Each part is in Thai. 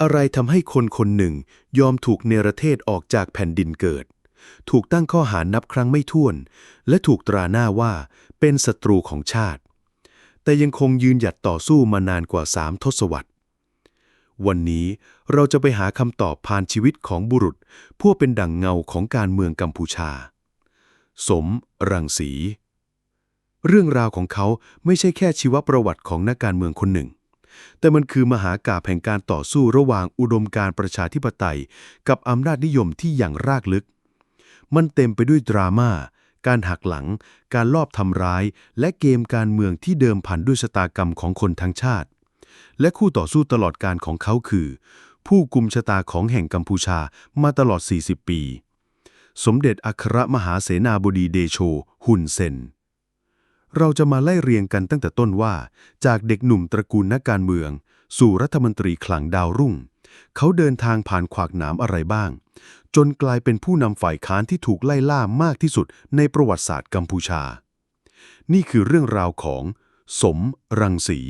อะไรทำให้คนคนหนึ่งยอมถูกเนรเทศออกจากแผ่นดินเกิด ถูกตั้งข้อหานับครั้งไม่ถ้วน และถูกตราหน้าว่าเป็นศัตรูของชาติ แต่ยังคงยืนหยัดต่อสู้มานานกว่าสามทศวรรษ วันนี้เราจะไปหาคำตอบผ่านชีวิตของบุรุษ ผู้เป็นดั่งเงาของการเมืองกัมพูชา สม รังสี เรื่องราวของเขาไม่ใช่แค่ชีวประวัติของนักการเมืองคนหนึ่ง แต่มันคือมหากาพย์แห่งการต่อสู้ระหว่างอุดมการประชาธิปไตย กับอำนาจนิยมที่อย่างรากลึก มันเต็มไปด้วยดราม่า การหักหลัง การลอบทำร้าย และเกมการเมืองที่เดิมพันด้วยชะตากรรมของคนทั้งชาติ และคู่ต่อสู้ตลอดการของเขาคือ ผู้กุมชะตาของแห่งกัมพูชามาตลอด 40 ปี สมเด็จอัครมหาเสนาบดีเดโช หุนเซน เราจะมาไล่เรียงกันตั้งแต่ต้นว่า จากเด็กหนุ่มตระกูลนักการเมือง สู่รัฐมนตรีขลังดาวรุ่ง เขาเดินทางผ่านขวากหนามอะไรบ้าง จนกลายเป็นผู้นำฝ่ายค้านที่ถูกไล่ล่ามากที่สุดในประวัติศาสตร์กัมพูชา นี่คือเรื่องราวของ สมรังสี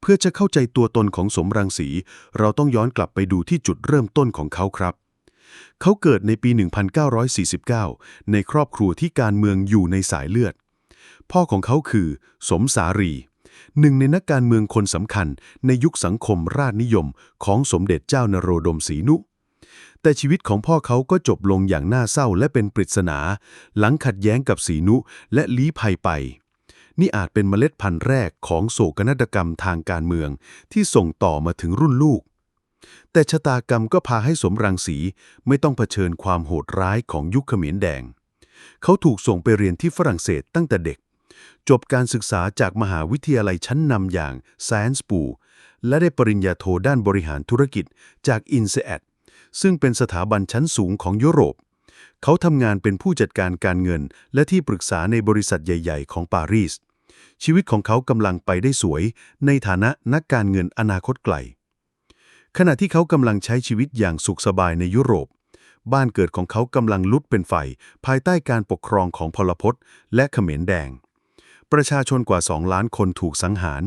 เพื่อจะเข้าใจตัวตนของสมรังสี เราต้องย้อนกลับไปดูที่จุดเริ่มต้นของเขาครับเขาเกิดในปี 1949 ในครอบครัวที่การเมืองอยู่ในสายเลือด พ่อของเขาคือ สมสารี หนึ่งในนักการเมืองคนสำคัญในยุคสังคมราชนิยมของสมเด็จเจ้านโรดมศรีนุ แต่ชีวิตของพ่อเขาก็จบลงอย่างน่าเศร้าและเป็นปริศนา หลังขัดแย้งกับศรีนุและลี้ภัยไป นี่อาจเป็นเมล็ดพันธุ์แรกของโศกนาฏกรรมทางการเมืองที่ส่งต่อมาถึงรุ่นลูกแต่ชะตากรรมก็พาให้สมรังสีไม่ต้องเผชิญความโหดร้ายของยุคเขมรแดง เขาถูกส่งไปเรียนที่ฝรั่งเศสตั้งแต่เด็ก จบการศึกษาจากมหาวิทยาลัยชั้นนำอย่างแซนส์ปูและได้ปริญญาโทด้านบริหารธุรกิจจากอินเซแอซึ่งเป็นสถาบันชั้นสูงของยุโรป เขาทำงานเป็นผู้จัดการการเงิน และที่ปรึกษาในบริษัทใหญ่ ๆ ของปารีส ชีวิตของเขากำลังไปได้สวย ในฐานะนักการเงินอนาคตไกล ขณะที่เขากำลังใช้ชีวิตอย่างสุขสบายในยุโรป บ้านเกิดของเขากำลังลุดเป็นไฟ ภายใต้การปกครองของพลพศและเขมรแดง ประชาชนกว่า 2 ล้านคนถูกสังหาร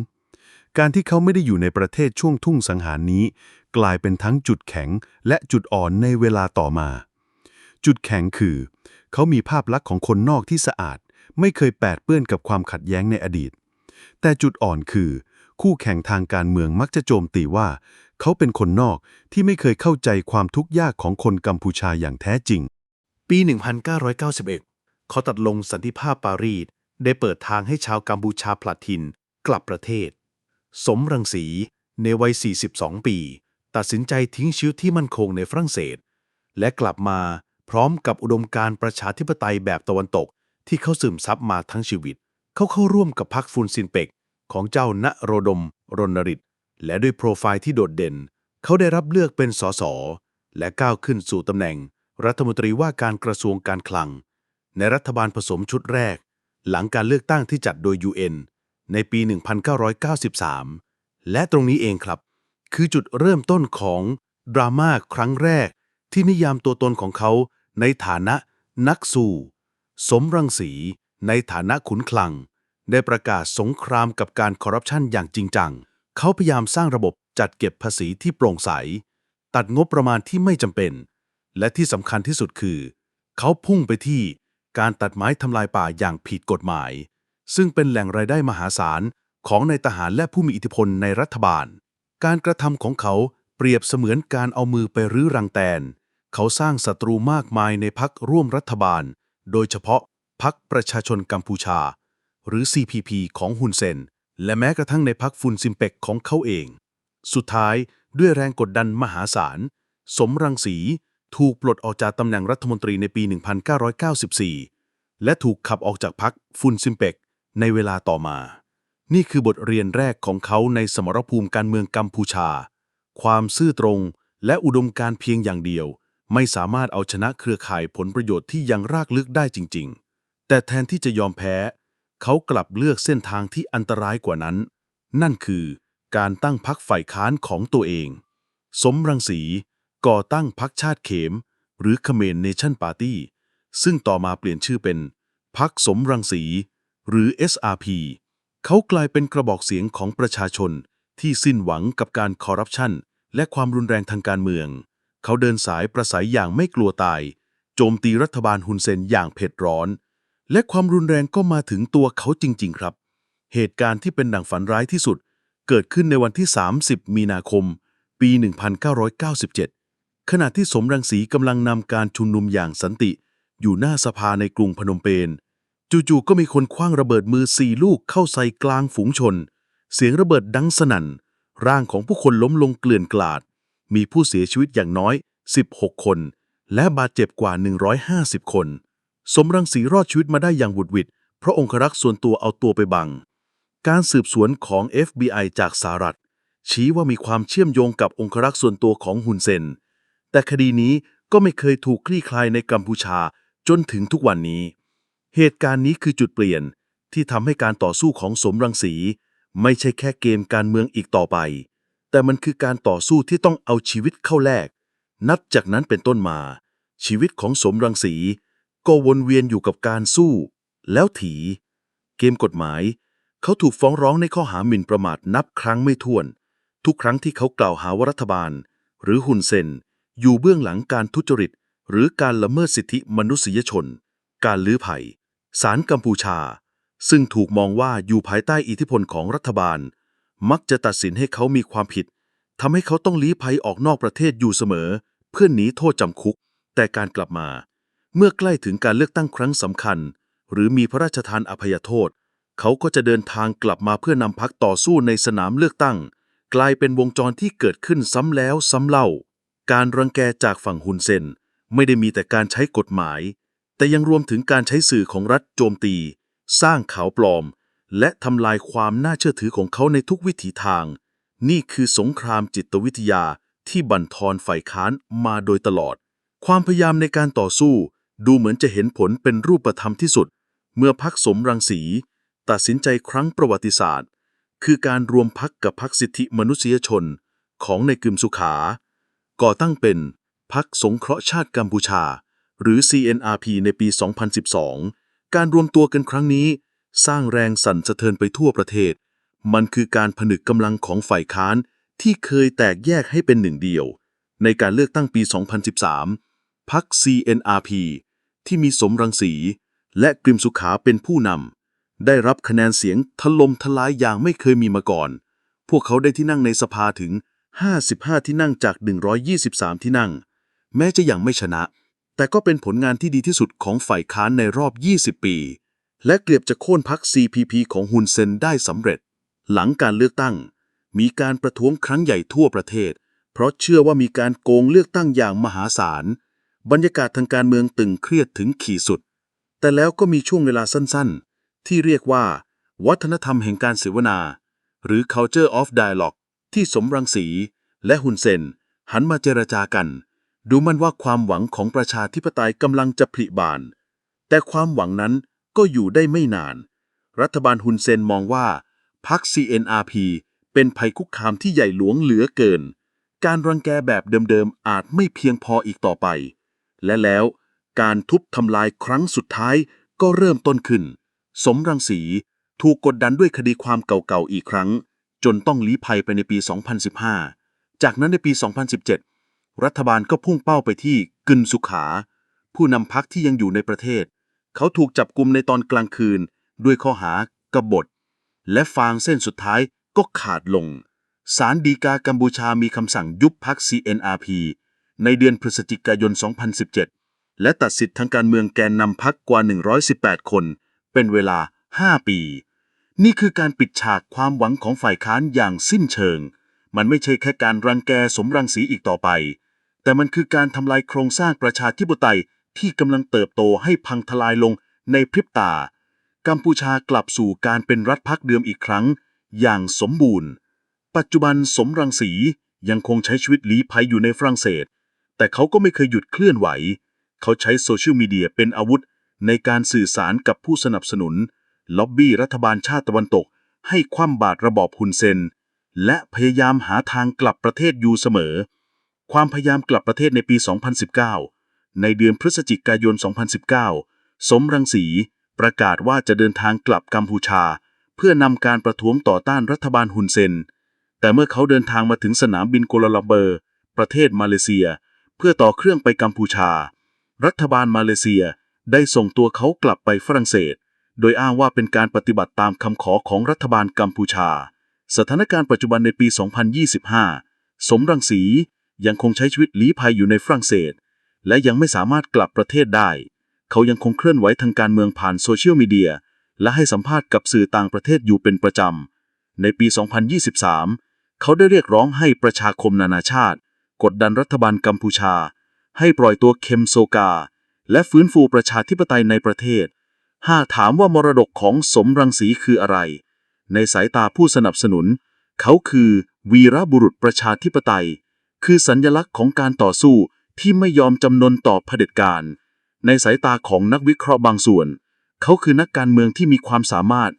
การที่เขาไม่ได้อยู่ในประเทศช่วงทุ่งสังหารนี้ กลายเป็นทั้งจุดแข็งและจุดอ่อนในเวลาต่อมา จุดแข็งคือ เขามีภาพลักษณ์ของคนนอกที่สะอาด ไม่เคยแปดเปื้อนกับความขัดแย้งในอดีต แต่จุดอ่อนคือ คู่แข่งทางการเมืองมักจะโจมตีว่า เขาเป็นคนนอกที่ไม่เคยเข้าใจความทุกข์ยากของคนกัมพูชาอย่างแท้จริง ปี 1991 เขาตัดลงสันติภาพปารีส ได้เปิดทางให้ชาวกัมพูชาผลัดถิ่นกลับประเทศ สมรังสีในวัย 42 ปี ตัดสินใจทิ้งชีวิตที่มั่นคงในฝรั่งเศส และกลับมาพร้อมกับอุดมการประชาธิปไตยแบบตะวันตกที่เขาซึมซับมาทั้งชีวิต เขาเข้าร่วมกับพรรคฟุนซินเปกของเจ้าณโรดม รณริตและด้วยโปรไฟล์ที่โดดเด่น เขาได้รับเลือกเป็นสสและก้าวขึ้นสู่ตำแหน่ง รัฐมนตรีว่าการกระทรวงการคลัง ในรัฐบาลผสมชุดแรก หลังการเลือกตั้งที่จัดโดย UN ในปี 1993 และตรงนี้เองครับ คือจุดเริ่มต้นของดราม่าครั้งแรก ที่นิยามตัวตนของเขาในฐานะนักสู้ สมรังสี ในฐานะขุนคลัง ได้ประกาศสงครามกับการคอร์รัปชันอย่างจริงจัง เขาพยายามสร้างระบบจัดเก็บภาษีที่โปร่งใส ตัดงบประมาณที่ไม่จำเป็น และที่สำคัญที่สุดคือ เขาพุ่งไปที่ การตัดไม้ทำลายป่าอย่างผิดกฎหมาย ซึ่งเป็นแหล่งรายได้มหาศาลของนายทหารและผู้มีอิทธิพลในรัฐบาล การกระทำของเขาเปรียบเสมือนการเอามือไปรื้อรังแตน เขาสร้างศัตรูมากมายในพักร่วมรัฐบาล โดยเฉพาะพักประชาชนกัมพูชา หรือ CPP ของฮุนเซน และแม้กระทั่งในพักฟุนซิมเปกของเขาเอง สุดท้ายด้วยแรงกดดันมหาศาล สมรังสี ถูกปลดออกจากตำแหน่งรัฐมนตรีในปี 1994 และถูกขับออกจากพักฟุนซิมเปกในเวลาต่อมา นี่คือบทเรียนแรกของเขาในสมรภูมิการเมืองกัมพูชา ความซื่อตรงและอุดมการเพียงอย่างเดียว ไม่สามารถเอาชนะเครือข่ายผลประโยชน์ที่ยังรากลึกได้จริง ๆ แต่แทนที่จะยอมแพ้ เขากลับเลือกเส้นทางที่อันตรายกว่านั้น นั่นคือการตั้งพรรคฝ่ายค้านของตัวเอง สมรังสี ก่อตั้งพรรคชาติเขม หรือเขมรเนชั่นปาร์ตี้ซึ่งต่อมาเปลี่ยนชื่อเป็นพรรคสมรังสี หรือ SRP เขากลายเป็นกระบอกเสียงของประชาชนที่สิ้นหวังกับการคอร์รัปชันและความรุนแรงทางการเมือง เขาเดินสายประสัยอย่างไม่กลัวตาย โจมตีรัฐบาลฮุนเซนอย่างเผ็ดร้อน และความรุนแรงก็มาถึงตัวเขาจริง ๆ ครับ เหตุการณ์ที่เป็นดั่งฝันร้ายที่สุด เกิดขึ้นในวันที่ 30 มีนาคม ปี 1997 ขณะที่สมรังสีกำลังนำการชุมนุมอย่างสันติ อยู่หน้าสภาในกรุงพนมเปญจู่ๆก็มีคนคว้างระเบิดมือสี่ลูกเข้าใส่กลางฝูงชน เสียงระเบิดดังสนั่น ร่างของผู้คนล้มลงเกลื่อนกลาด มีผู้เสียชีวิตอย่างน้อย 16 คน และบาดเจ็บกว่า 150 คน สมรังสีรอดชีวิตมาได้อย่างหวุดหวิดเพราะองครักษ์ส่วนตัวเอาตัวไปบัง การสืบสวนของ FBI จากสหรัฐ ชี้ว่ามีความเชื่อมโยงกับองครักษ์ส่วนตัวของฮุนเซน แต่คดีนี้ก็ไม่เคยถูกคลี่คลายในกัมพูชาจนถึงทุกวันนี้ เหตุการณ์นี้คือจุดเปลี่ยนที่ทำให้การต่อสู้ของสมรังสี ไม่ใช่แค่เกมการเมืองอีกต่อไป แต่มันคือการต่อสู้ที่ต้องเอาชีวิตเข้าแลก นับจากนั้นเป็นต้นมา ชีวิตของสมรังสี ก็วนเวียนอยู่กับการสู้ แล้วถี เกมกฎหมาย เขาถูกฟ้องร้องในข้อหาหมิ่นประมาทนับครั้งไม่ถ้วน ทุกครั้งที่เขากล่าวหาว่ารัฐบาล หรือฮุนเซน อยู่เบื้องหลังการทุจริต หรือการละเมิดสิทธิมนุษยชน การลื้อไผ่ศาลกัมพูชา ซึ่งถูกมองว่าอยู่ภายใต้อิทธิพลของรัฐบาล มักจะตัดสินให้เขามีความผิดทำให้เขาต้องลี้ภัยออกนอกประเทศอยู่เสมอ เพื่อหนีโทษจำคุก แต่การกลับมา เมื่อใกล้ถึงการเลือกตั้งครั้งสำคัญ หรือมีพระราชทานอภัยโทษ เขาก็จะเดินทางกลับมาเพื่อนำพักต่อสู้ในสนามเลือกตั้ง กลายเป็นวงจรที่เกิดขึ้นซ้ำแล้วซ้ำเล่า การรังแกจากฝั่งฮุนเซนไม่ได้มีแต่การใช้กฎหมาย แต่ยังรวมถึงการใช้สื่อของรัฐโจมตี สร้างข่าวปลอม และทำลายความน่าเชื่อถือของเขาในทุกวิถีทาง นี่คือสงครามจิตวิทยาที่บั่นทอนฝ่ายค้านมาโดยตลอด ความพยายามในการต่อสู้ ดูเหมือนจะเห็นผลเป็นรูปธรรมที่สุด เมื่อพักสมรังสี ตัดสินใจครั้งประวัติศาสตร์ คือการรวมพักกับพักสิทธิมนุษยชนของในกึมสุขา ก่อตั้งเป็นพักสงเคราะห์ชาติกัมพูชา หรือ CNRP ในปี 2012 การรวมตัวกันครั้งนี้ สร้างแรงสั่นสะเทือนไปทั่วประเทศ มันคือการผนึกกำลังของฝ่ายค้านที่เคยแตกแยกให้เป็นหนึ่งเดียว ในการเลือกตั้งปี 2013พัก CNRP ที่มีสมรังสี และกริมสุขาเป็นผู้นำได้รับคะแนนเสียงถล่มทลายอย่างไม่เคยมีมาก่อน พวกเขาได้ที่นั่งในสภาถึง 55 ที่นั่งจาก 123 ที่นั่ง แม้จะยังไม่ชนะ แต่ก็เป็นผลงานที่ดีที่สุดของฝ่ายค้านในรอบ 20 ปี และเกือบจะโค่นพัก CPP ของฮุนเซนได้สำเร็จ หลังการเลือกตั้ง มีการประท้วงครั้งใหญ่ทั่วประเทศ เพราะเชื่อว่ามีการโกงเลือกตั้งอย่างมหาศาล บรรยากาศทางการเมืองตึงเครียดถึงขีดสุด แต่แล้วก็มีช่วงเวลาสั้นๆ ที่เรียกว่า วัฒนธรรมแห่งการเสวนา หรือ culture of dialogue ที่สมรังสีและฮุนเซน หันมาเจรจากัน ดูมันว่าความหวังของประชาธิปไตยกำลังจะผลิบาน แต่ความหวังนั้นก็อยู่ได้ไม่นาน รัฐบาลฮุนเซนมองว่าพรรค CNRP เป็นภัยคุกคามที่ใหญ่หลวงเหลือเกิน การรังแกแบบเดิมๆ อาจไม่เพียงพออีกต่อไป และแล้วการทุบทำลายครั้งสุดท้ายก็เริ่มต้นขึ้น สมรังสีถูกกดดันด้วยคดีความเก่าๆอีกครั้ง จนต้องลี้ภัยไปในปี 2015 จากนั้นในปี 2017 รัฐบาลก็พุ่งเป้าไปที่กึนสุขา ผู้นำพักที่ยังอยู่ในประเทศ เขาถูกจับกลุมในตอนกลางคืน ด้วยข้อหากบฏ และฟางเส้นสุดท้ายก็ขาดลงศาลฎีกากัมพูชามีคำสั่งยุบพัก CNRP ในเดือนพฤศจิกายน 2017 และตัดสิทธิ์ทางการเมืองแกนนำพักกว่า 118 คน เป็นเวลา 5 ปี นี่คือการปิดฉากความหวังของฝ่ายค้านอย่างสิ้นเชิง มันไม่ใช่แค่การรังแกสมรังสีอีกต่อไป แต่มันคือการทำลายโครงสร้างประชาธิปไตยที่กำลังเติบโตให้พังทลายลงในพริบตา กัมพูชากลับสู่การเป็นรัฐพักเดิมอีกครั้ง อย่างสมบูรณ์ ปัจจุบันสมรังสียังคงใช้ชีวิตลี้ภัยอยู่ในฝรั่งเศส แต่เขาก็ไม่เคยหยุดเคลื่อนไหว เขาใช้โซเชียลมีเดียเป็นอาวุธในการสื่อสารกับผู้สนับสนุน ล็อบบี้รัฐบาลชาติตะวันตก ให้คว่ำบาตรระบอบฮุนเซน และพยายามหาทางกลับประเทศอยู่เสมอ ความพยายามกลับประเทศในปี 2019 ในเดือนพฤศจิกายน 2019 สมรังสี ประกาศว่าจะเดินทางกลับกัมพูชา เพื่อนำการประท้วงต่อต้านรัฐบาลฮุนเซน แต่เมื่อเขาเดินทางมาถึงสนามบินกัวลาลัมเปอร์ ประเทศมาเลเซีย เพื่อต่อเครื่องไปกัมพูชา รัฐบาลมาเลเซียได้ส่งตัวเขากลับไปฝรั่งเศส โดยอ้างว่าเป็นการปฏิบัติตามคำขอของรัฐบาลกัมพูชา สถานการณ์ปัจจุบันในปี 2025 สมรังสียังคงใช้ชีวิตลี้ภัยอยู่ในฝรั่งเศส และยังไม่สามารถกลับประเทศได้ เขายังคงเคลื่อนไหวทางการเมืองผ่านโซเชียลมีเดีย และให้สัมภาษณ์กับสื่อต่างประเทศอยู่เป็นประจำ ในปี 2023 เขาได้เรียกร้องให้ประชาคมนานาชาติ กดดันรัฐบาลกัมพูชา ให้ปล่อยตัวเคมโซกา และฟื้นฟูประชาธิปไตยในประเทศ หากถามว่ามรดกของสมรังสีคืออะไร ในสายตาผู้สนับสนุน เขาคือวีรบุรุษประชาธิปไตย คือสัญญลักษณ์ของการต่อสู้ที่ไม่ยอมจำนนต่อเผด็จการ ในสายตาของนักวิเคราะห์บางส่วน เขาคือนักการเมืองที่มีความสามารถ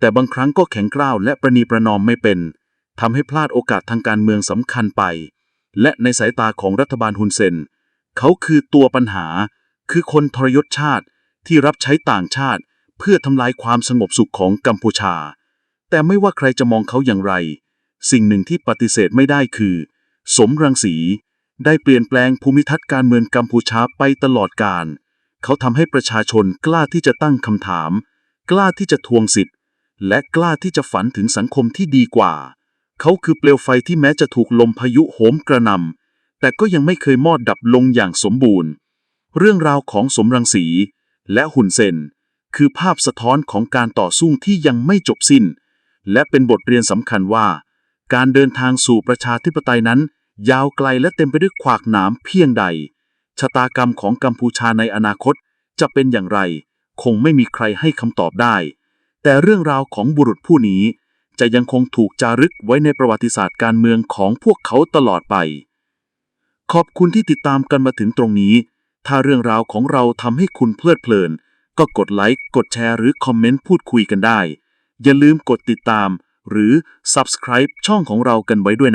แต่บางครั้งก็แข็งกร้าวและประนีประนอมไม่เป็นทำให้พลาดโอกาสทางการเมืองสำคัญไป และในสายตาของรัฐบาลฮุนเซน เขาคือตัวปัญหา คือคนทรยศชาติ ที่รับใช้ต่างชาติ เพื่อทำลายความสงบสุขของกัมพูชา แต่ไม่ว่าใครจะมองเขาอย่างไร สิ่งหนึ่งที่ปฏิเสธไม่ได้คือ สมรังสี ได้เปลี่ยนแปลงภูมิทัศน์การเมืองกัมพูชาไปตลอดกาลเขาทำให้ประชาชนกล้าที่จะตั้งคำถาม กล้าที่จะทวงสิทธิ์ และกล้าที่จะฝันถึงสังคมที่ดีกว่า เขาคือเปลวไฟที่แม้จะถูกลมพายุโหมกระหน่ำแต่ก็ยังไม่เคยมอดดับลงอย่างสมบูรณ์ เรื่องราวของสมรังสี และหุ่นเซน คือภาพสะท้อนของการต่อสู้ที่ยังไม่จบสิ้น และเป็นบทเรียนสำคัญว่า การเดินทางสู่ประชาธิปไตยนั้น ยาวไกลและเต็มไปด้วยขวากหนามเพียงใด ชะตากรรมของกัมพูชาในอนาคตจะเป็นอย่างไร คงไม่มีใครให้คำตอบได้ แต่เรื่องราวของบุรุษผู้นี้ จะยังคงถูกจารึกไว้ในประวัติศาสตร์การเมืองของพวกเขาตลอดไป ขอบคุณที่ติดตามกันมาถึงตรงนี้ ถ้าเรื่องราวของเราทำให้คุณเพลิดเพลิน ก็กดไลค์ กดแชร์หรือคอมเมนต์พูดคุยกันได้ อย่าลืมกดติดตาม หรือ subscribe ช่องของเรากันไว้ด้วยนะ